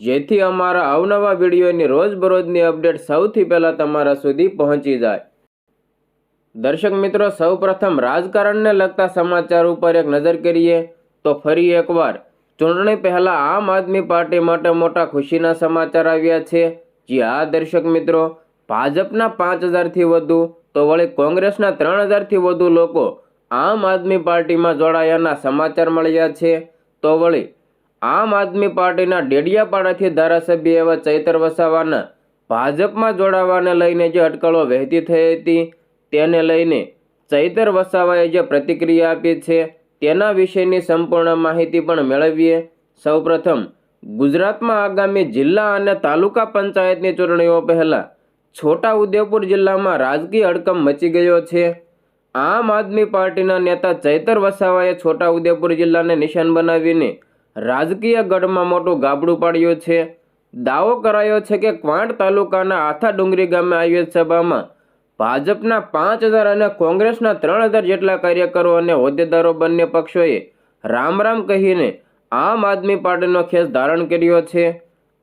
જેથી અમારા અવનવા વિડીયોની રોજબરોજની અપડેટ સૌથી પહેલાં તમારા સુધી પહોંચી જાય. દર્શક મિત્રો, સૌપ્રથમ રાજકારણને લગતા સમાચાર ઉપર એક નજર કરીએ, તો ફરી એકવાર ચૂંટણી પહેલાં આમ આદમી પાર્ટી માટે મોટા ખુશીના સમાચાર આવ્યા છે. જે આ દર્શક મિત્રો, ભાજપના પાંચ હજારથી વધુ, તો વળી કોંગ્રેસના ત્રણ હજારથી વધુ લોકો આમ આદમી પાર્ટીમાં જોડાયાના સમાચાર મળ્યા છે. તો વળી આમ આદમી પાર્ટીના ડેડિયાપાડાથી ધારાસભ્ય એવા ચૈતર વસાવાના ભાજપમાં જોડાવાને લઈને જે અટકળો વહેતી થઈ હતી, તેને લઈને ચૈતર વસાવાએ જે પ્રતિક્રિયા આપી છે, તેના વિશેની સંપૂર્ણ માહિતી પણ મેળવીએ. સૌપ્રથમ, ગુજરાતમાં આગામી જિલ્લા અને તાલુકા પંચાયતની ચૂંટણીઓ પહેલાં છોટા ઉદેપુર જિલ્લામાં રાજકીય અડકમ મચી ગયો છે. આમ આદમી પાર્ટીના નેતા ચૈતર વસાવાએ છોટા ઉદેપુર જિલ્લાને નિશાન બનાવીને રાજકીય ગઢમાં મોટું ગાબડું પાડ્યું છે. દાવો કરાયો છે કે ક્વાંટ તાલુકાના આથા ડુંગરી ગામે આયોજિત સભામાં ભાજપના પાંચ હજાર અને કોંગ્રેસના ત્રણ હજાર જેટલા કાર્યકરો અને હોદ્દેદારો બંને પક્ષોએ રામ રામ કહીને આમ આદમી પાર્ટીનો ખેસ ધારણ કર્યો છે.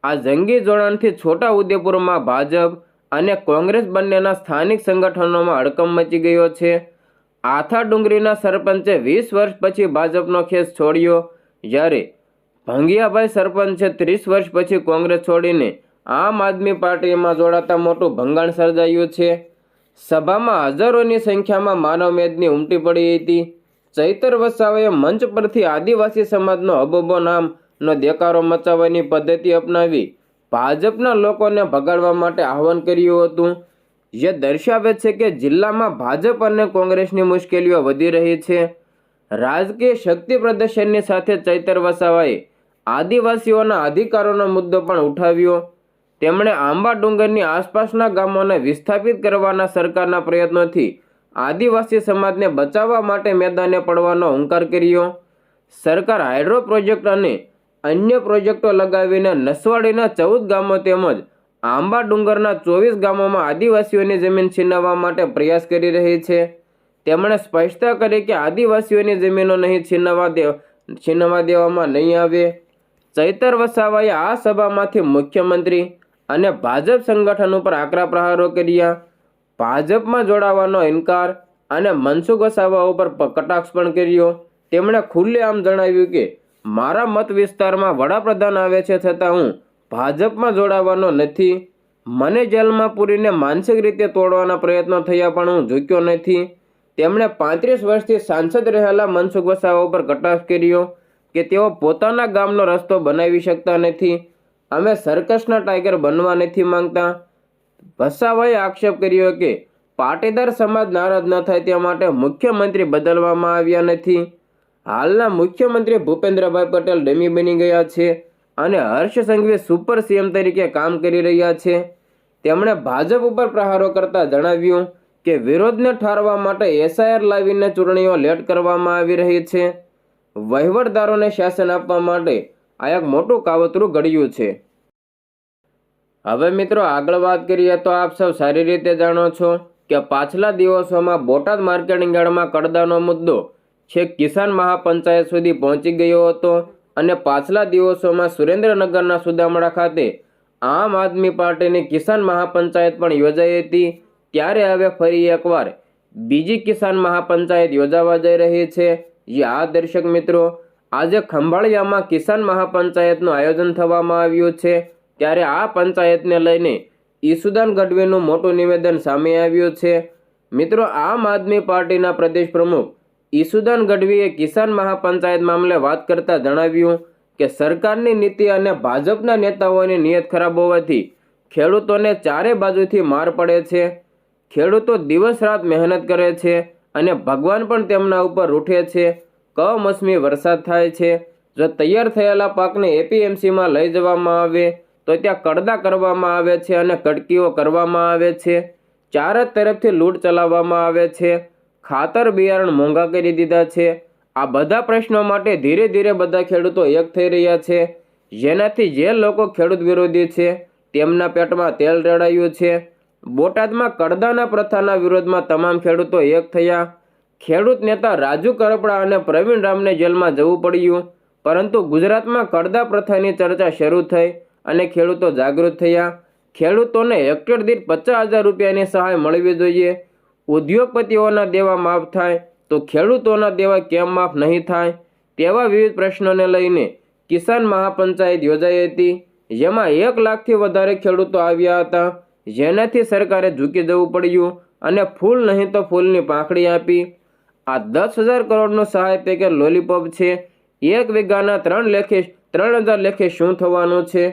આ જંગી જોડાણથી છોટા ઉદેપુરમાં ભાજપ અને કોંગ્રેસ બંનેના સ્થાનિક સંગઠનોમાં હડકમ મચી ગયો છે. આથા ડુંગરીના સરપંચે વીસ વર્ષ પછી ભાજપનો ખેસ છોડ્યો. જ્યારે ભંગિયાભાઈ સરપંચે ત્રીસ વર્ષ પછી કોંગ્રેસ છોડીને આમ આદમી પાર્ટીમાં જોડાતા મોટું ભંગાણ સર્જાયું છે. સભામાં હજારોની સંખ્યામાં માનવ મેદની ઉમટી પડી હતી. ચૈતર વસાવાએ મંચ પરથી આદિવાસી સમાજનો અબોબો નામનો દેકારો મચાવવાની પદ્ધતિ અપનાવી ભાજપના લોકોને ભગાડવા માટે આહવાન કર્યું હતું. જે દર્શાવે છે કે જિલ્લામાં ભાજપ અને કોંગ્રેસની મુશ્કેલીઓ વધી રહી છે. રાજકીય શક્તિ પ્રદર્શનની સાથે ચૈતર વસાવાએ આદિવાસીઓના અધિકારોનો મુદ્દો પણ ઉઠાવ્યો. તેમણે આંબા ડુંગરની આસપાસના ગામોને વિસ્થાપિત કરવાના સરકારના પ્રયત્નોથી આદિવાસી સમાજને બચાવવા માટે મેદાને પડવાનો હુંકાર કર્યો. સરકાર હાઇડ્રો પ્રોજેક્ટ અને અન્ય પ્રોજેક્ટો લગાવીને નસવાડીના ચૌદ ગામો તેમજ આંબા ડુંગરના ચોવીસ ગામોમાં આદિવાસીઓની જમીન છીનવવા માટે પ્રયાસ કરી રહી છે. તેમણે સ્પષ્ટતા કરી કે આદિવાસીઓની જમીનો નહીં છીનવવા દે છીનવવા દેવામાં નહીં આવે. ચૈતર વસાવાએ આ સભામાંથી મુખ્યમંત્રી અને ભાજપ સંગઠન ઉપર આકરા પ્રહારો કર્યા. ભાજપમાં જોડાવાનો ઇનકાર અને મનસુખ વસાવા ઉપર કટાક્ષ પણ કર્યો. તેમણે ખુલ્લેઆમ જણાવ્યું કે, મારા મત વિસ્તારમાં વડાપ્રધાન આવે છે છતાં હું ભાજપમાં જોડાવાનો નથી. મને જેલમાં પૂરીને માનસિક રીતે તોડવાના પ્રયત્નો થયા પણ હું ઝૂક્યો નથી. તેમણે પાંત્રીસ વર્ષથી સાંસદ રહેલા મનસુખ વસાવા ઉપર કટાક્ષ કર્યો. કે તેઓ પોતાના ગામનો રસ્તો બનાવી શકતા નથી. અમે સર્કસના ટાઈગર બનવા નથી માંગતા. વસાવાએ આક્ષેપ કર્યો કે પાટીદાર સમાજ નારાજ ન થાય તે માટે મુખ્યમંત્રી બદલવામાં આવ્યા નથી. હાલના મુખ્યમંત્રી ભૂપેન્દ્રભાઈ પટેલ ડમી બની ગયા છે અને હર્ષ સંઘવી સુપર સીએમ તરીકે કામ કરી રહ્યા છે. તેમણે ભાજપ ઉપર પ્રહારો કરતા જણાવ્યું કે વિરોધને ઠારવા માટે એસઆઈઆર લાવીને ચૂંટણીઓ લેટ કરવામાં આવી રહી છે. વહીવટદારોને શાસન આપવા માટે આ એક મોટું કાવતરું ઘડ્યું છે. હવે મિત્રો આગળ વાત કરીએ તો આપ સૌ સારી રીતે જાણો છો કે પાછલા દિવસોમાં બોટાદ માર્કેટિંગ યાર્ડમાં કડદાનો મુદ્દો છેક કિસાન મહાપંચાયત સુધી પહોંચી ગયો હતો અને પાછલા દિવસોમાં સુરેન્દ્રનગરના સુદામડા ખાતે આમ આદમી પાર્ટીની કિસાન મહાપંચાયત પણ યોજાઈ હતી. ત્યારે હવે ફરી એકવાર બીજી કિસાન મહાપંચાયત યોજાવા જઈ રહી છે. આ દર્શક મિત્રો, આજે ખંભાળિયામાં કિસાન મહાપંચાયતનું આયોજન થવામાં આવ્યું છે. ત્યારે આ પંચાયતને લઈને ઈસુદાન ગઢવીનું મોટું નિવેદન સામે આવ્યું છે. મિત્રો, આમ આદમી પાર્ટીના પ્રદેશ પ્રમુખ ઈસુદાન ગઢવીએ કિસાન મહાપંચાયત મામલે વાત કરતા જણાવ્યું કે સરકારની નીતિ અને ભાજપના નેતાઓની નિયત ખરાબ હોવાથી ખેડૂતોને ચારે બાજુથી માર પડે છે. ખેડૂતો દિવસ રાત મહેનત કરે છે. અને ભગવાન પણ તેમના ઉપર રૂઠે છે. કમોસમી વરસાદ થાય છે. જો તૈયાર થયેલા પાકને એપીએમસીમાં લઈ જવામાં આવે, તો ત્યાં કડદા કરવામાં આવે છે અને કટકીઓ કરવામાં આવે છે. ચાર તરફથી લૂંટ ચલાવવામાં આવે છે. ખાતર બિયારણ મોંઘા કરી દીધા છે. આ બધા પ્રશ્નો માટે ધીરે ધીરે બધા ખેડૂતો એક થઈ રહ્યા છે. જેનાથી જે લોકો ખેડૂત વિરોધી છે, તેમના પેટમાં તેલ રેડાયું છે. બોટાદમાં કડદાના પ્રથાના વિરોધમાં તમામ ખેડૂતો એક થયા. ખેડૂત નેતા રાજુ કરપડા અને પ્રવીણ રામને જેલમાં જવું પડ્યું. પરંતુ ગુજરાતમાં કડદા પ્રથાની ચર્ચા શરૂ થઈ અને ખેડૂતો જાગૃત થયા. ખેડૂતોને હેક્ટર દીઠ પચાસ હજાર રૂપિયાની સહાય મળવી જોઈએ. ઉદ્યોગપતિઓના દેવા માફ થાય તો ખેડૂતોના દેવા કેમ માફ નહીં થાય તેવા વિવિધ પ્રશ્નોને લઈને કિસાન મહાપંચાયત યોજાઈ હતી. જેમાં એક લાખથી વધારે ખેડૂતો આવ્યા હતા. જેનાથી સરકારે ઝૂકી જવું પડ્યું અને ફૂલ નહીં તો ફૂલની પાંખડી આપી. આ દસ હજાર કરોડનું સહાય પેકેજ લોલીપોપ છે. એક વીઘાના ત્રણ લેખે ત્રણ હજાર લેખે શું થવાનું છે?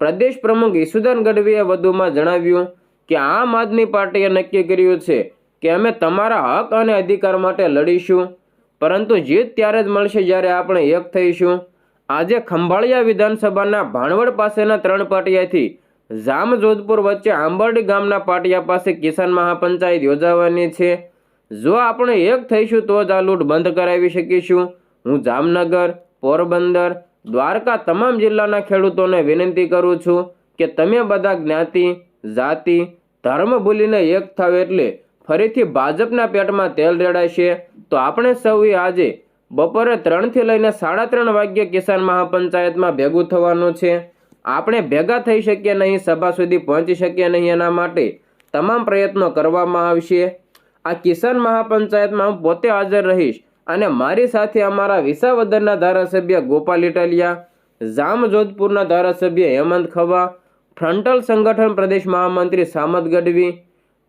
પ્રદેશ પ્રમુખ ઈસુદાન ગઢવીએ વધુમાં જણાવ્યું કે આમ આદમી પાર્ટીએ નક્કી કર્યું છે કે અમે તમારા હક અને અધિકાર માટે લડીશું. પરંતુ જીત ત્યારે જ મળશે જ્યારે આપણે એક થઈશું. આજે ખંભાળિયા વિધાનસભાના ભાણવડ પાસેના ત્રણ પાટિયાથી જામ જોધપુર વચ્ચે આંબરડી ગામના પાટિયા પાસે કિસાન મહાપંચાયત યોજાવાની છે. જો આપણે એક થઈશું તો જ આ લૂંટ બંધ કરાવી શકીશું. હું જામનગર, પોરબંદર, દ્વારકા તમામ જિલ્લાના ખેડૂતોને વિનંતી કરું છું કે તમે બધા જ્ઞાતિ, જાતિ, ધર્મ ભૂલીને એક થાવ એટલે ફરીથી ભાજપના પેટમાં તેલ રેડાશે. તો આપણે સૌએ આજે બપોરે ત્રણથી લઈને સાડા ત્રણ વાગ્યે કિસાન મહાપંચાયતમાં ભેગું થવાનું છે. આપણે ભેગા થઈ શકીએ નહીં, સભા સુધી પહોંચી શકીએ નહીં એના માટે તમામ પ્રયત્નો કરવામાં આવશે. આ કિસાન મહાપંચાયતમાં હું પોતે હાજર રહીશ અને મારી સાથે અમારા વિસાવદરના ધારાસભ્ય ગોપાલ ઇટાલિયા જામ જોધપુરના ધારાસભ્ય હેમંત ખવા, ફ્રન્ટલ સંગઠન પ્રદેશ મહામંત્રી સામત ગઢવી,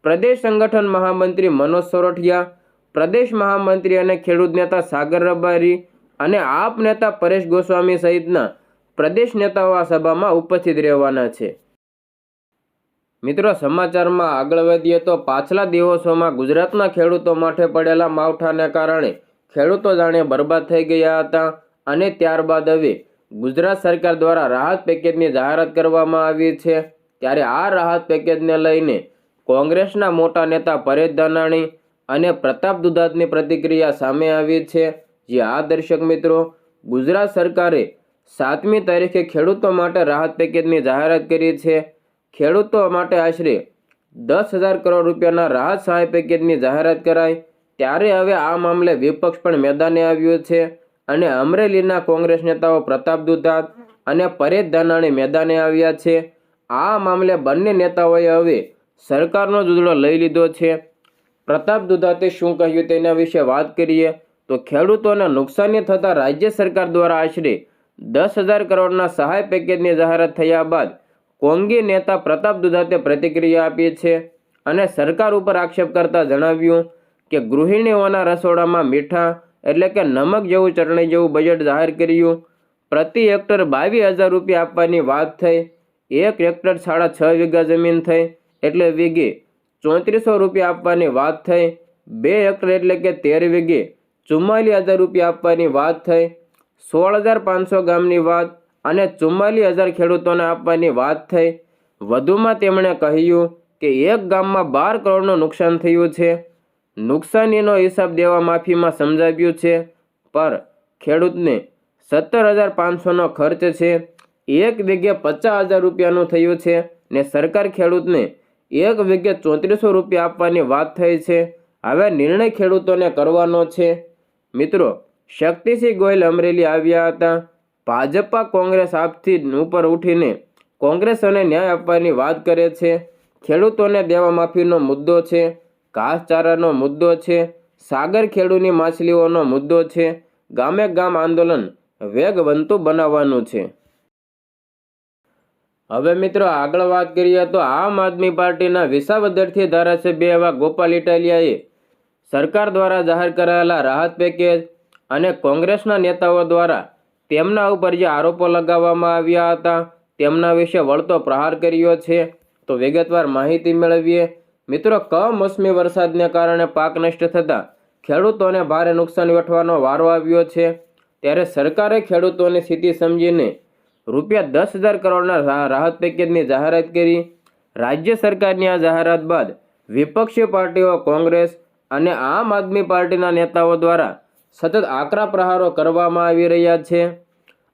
પ્રદેશ સંગઠન મહામંત્રી મનોજ સોરઠિયા, પ્રદેશ મહામંત્રી અને ખેડૂત નેતા સાગર રબારી અને આપ નેતા પરેશ ગોસ્વામી સહિતના પ્રદેશ નેતાઓ આ સભામાં ઉપસ્થિત રહેવાના છે. મિત્રો, સમાચારમાં આગળ વધીએ તો પાછલા દિવસોમાં ગુજરાતના ખેડૂતો માટે પડેલા માવઠાને કારણે ખેડૂતો જાણે બરબાદ થઈ ગયા હતા અને ત્યારબાદ હવે ગુજરાત સરકાર દ્વારા રાહત પેકેજની જાહેરાત કરવામાં આવી છે. ત્યારે આ રાહત પેકેજને લઈને કોંગ્રેસના મોટા નેતા પરેશ ધાનાણી અને પ્રતાપ દુધાતની પ્રતિક્રિયા સામે આવી છે. જે આ દર્શક મિત્રો, ગુજરાત સરકારે સાતમી તારીખે ખેડૂતો માટે રાહત પેકેજની જાહેરાત કરી છે. ખેડૂતો માટે આશરે દસ હજાર કરોડ રૂપિયાના રાહત સહાય પેકેજની જાહેરાત કરાઈ. ત્યારે હવે આ મામલે વિપક્ષ પણ મેદાને આવ્યું છે અને અમરેલીના કોંગ્રેસ નેતાઓ પ્રતાપ દુધાત અને પરેશ ધાનાણી મેદાને આવ્યા છે. આ મામલે બંને નેતાઓએ હવે સરકારનો જુદડો લઈ લીધો છે. પ્રતાપ દુધાતે શું કહ્યું તેના વિશે વાત કરીએ તો ખેડૂતોને નુકસાની થતાં રાજ્ય સરકાર દ્વારા આશરે દસ હજાર કરોડના સહાય પેકેજની જાહેરાત થયા બાદ કોંગી નેતા પ્રતાપ દુધાતે પ્રતિક્રિયા આપી છે અને સરકાર ઉપર આક્ષેપ કરતા જણાવ્યું કે ગૃહિણીઓના રસોડામાં મીઠા એટલે કે નમક જેવું ચટણી જેવું બજેટ જાહેર કર્યું. પ્રતિ હેક્ટર બાવીસ હજાર રૂપિયા આપવાની વાત થઈ. એક હેક્ટર સાડા છ વીઘા જમીન થઈ એટલે વીઘે ચોત્રીસો રૂપિયા આપવાની વાત થઈ. બે હેક્ટર એટલે કે તેર વીઘે ચુમ્માલીસ હજાર રૂપિયા આપવાની વાત થઈ. સોળ હજાર પાંચસો ગામની વાત અને ચુમ્માલીસ હજાર ખેડૂતોને આપવાની વાત થઈ. વધુમાં તેમણે કહ્યું કે એક ગામમાં બાર કરોડનું નુકસાન થયું છે. નુકસાનીનો હિસાબ દેવા માફીમાં સમજાવ્યું છે પર ખેડૂતને સત્તર હજાર પાંચસોનો ખર્ચ છે. એક વીઘે પચાસ હજાર રૂપિયાનું થયું છે ને સરકાર ખેડૂતને એક વીઘે ચોત્રીસો રૂપિયા આપવાની વાત થઈ છે. હવે નિર્ણય ખેડૂતોને કરવાનો છે. મિત્રો શક્તિસિંહ ગોયલ અમરેલી આવ્યા હતા. ભાજપા કોંગ્રેસ આપથી ઉપર ઉઠીને કોંગ્રેસ અને ન્યાય આપવાની વાત કરે છે. ખેડૂતોને દેવા માફીનો મુદ્દો છે. ઘાસચારાનો મુદ્દો છે. સાગર ખેડૂની માછલીઓનો મુદ્દો છે. ગામે ગામ આંદોલન વેગવંતુ બનાવવાનું છે. હવે મિત્રો આગળ વાત કરીએ તો આમ આદમી પાર્ટીના વિસાવદરથી ધારાસભ્ય એવા ગોપાલ ઇટાલિયાએ સરકાર દ્વારા જાહેર કરાયેલા રાહત પેકેજ અને કોંગ્રેસના નેતાઓ દ્વારા તેમના ઉપર જે આરોપો લગાવવામાં આવ્યા હતા, તેમના વિશે વળતો પ્રહાર કર્યો છે. તો વિગતવાર માહિતી મેળવીએ. મિત્રો, કમોસમી વરસાદને કારણે પાક નષ્ટ થતાં ખેડૂતોને ભારે નુકસાન વેઠવાનો વારો આવ્યો છે. ત્યારે સરકારે ખેડૂતોની સ્થિતિ સમજીને રૂપિયા દસ હજાર કરોડના રાહત પેકેજની જાહેરાત કરી. રાજ્ય સરકારની આ જાહેરાત બાદ વિપક્ષી પાર્ટીઓ કોંગ્રેસ અને આમ આદમી પાર્ટીના નેતાઓ દ્વારા સતત આકરા પ્રહારો કરવામાં આવી રહ્યા છે.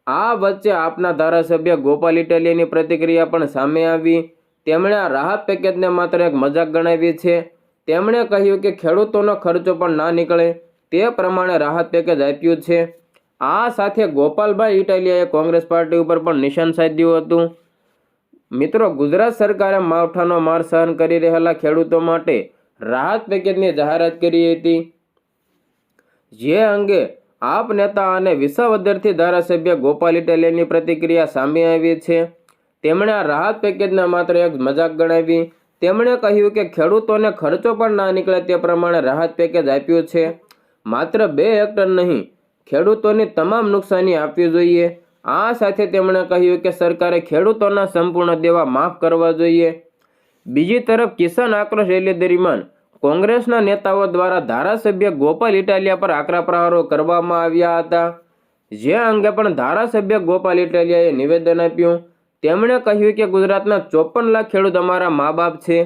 આ વચ્ચે આપના ધારાસભ્ય ગોપાલ ઇટાલિયાની પ્રતિક્રિયા પણ સામે આવી. તેમણે આ રાહત પેકેજને માત્ર એક મજાક ગણાવી છે. તેમણે કહ્યું કે ખેડૂતોનો ખર્ચો પણ ના નીકળે, તે પ્રમાણે રાહત પેકેજ આપ્યું છે. આ સાથે ગોપાલભાઈ ઇટાલિયાએ કોંગ્રેસ પાર્ટી ઉપર પણ નિશાન સાધ્યું હતું. મિત્રો, ગુજરાત સરકારે માવઠાનો માર સહન કરી રહેલા ખેડૂતો માટે રાહત પેકેજની જાહેરાત કરી હતી. જે અંગે આપ નેતા અને વિસાવદરથી ધારાસભ્ય ગોપાલ ઇટાલિયાની પ્રતિક્રિયા સામે આવી છે. તેમણે આ રાહત પેકેજને માત્ર એક મજાક ગણાવી. તેમણે કહ્યું કે ખેડૂતોને ખર્ચો પણ ના નીકળે તે પ્રમાણે રાહત પેકેજ આપ્યું છે. માત્ર બે હેક્ટર નહીં, ખેડૂતોની તમામ નુકસાની આપવી જોઈએ. આ સાથે તેમણે કહ્યું કે સરકારે ખેડૂતોના સંપૂર્ણ દેવા માફ કરવા જોઈએ. બીજી તરફ કિસાન આક્રોશ રેલી દરમિયાન કોંગ્રેસના નેતાઓ દ્વારા ધારાસભ્ય ગોપાલ ઇટાલિયા પર આકરા પ્રહારો કરવામાં આવ્યા હતા. જે અંગે પણ ધારાસભ્ય ગોપાલ ઇટાલિયાએ નિવેદન આપ્યું. તેમણે કહ્યું કે ગુજરાતના ચોપન લાખ ખેડૂત અમારા મા બાપ છે.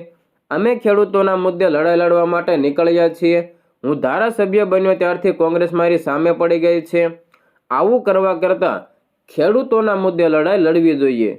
અમે ખેડૂતોના મુદ્દે લડાઈ લડવા માટે નીકળ્યા છીએ. હું ધારાસભ્ય બન્યો ત્યારથી કોંગ્રેસ મારી સામે પડી ગઈ છે. આવું કરવા કરતાં ખેડૂતોના મુદ્દે લડાઈ લડવી જોઈએ.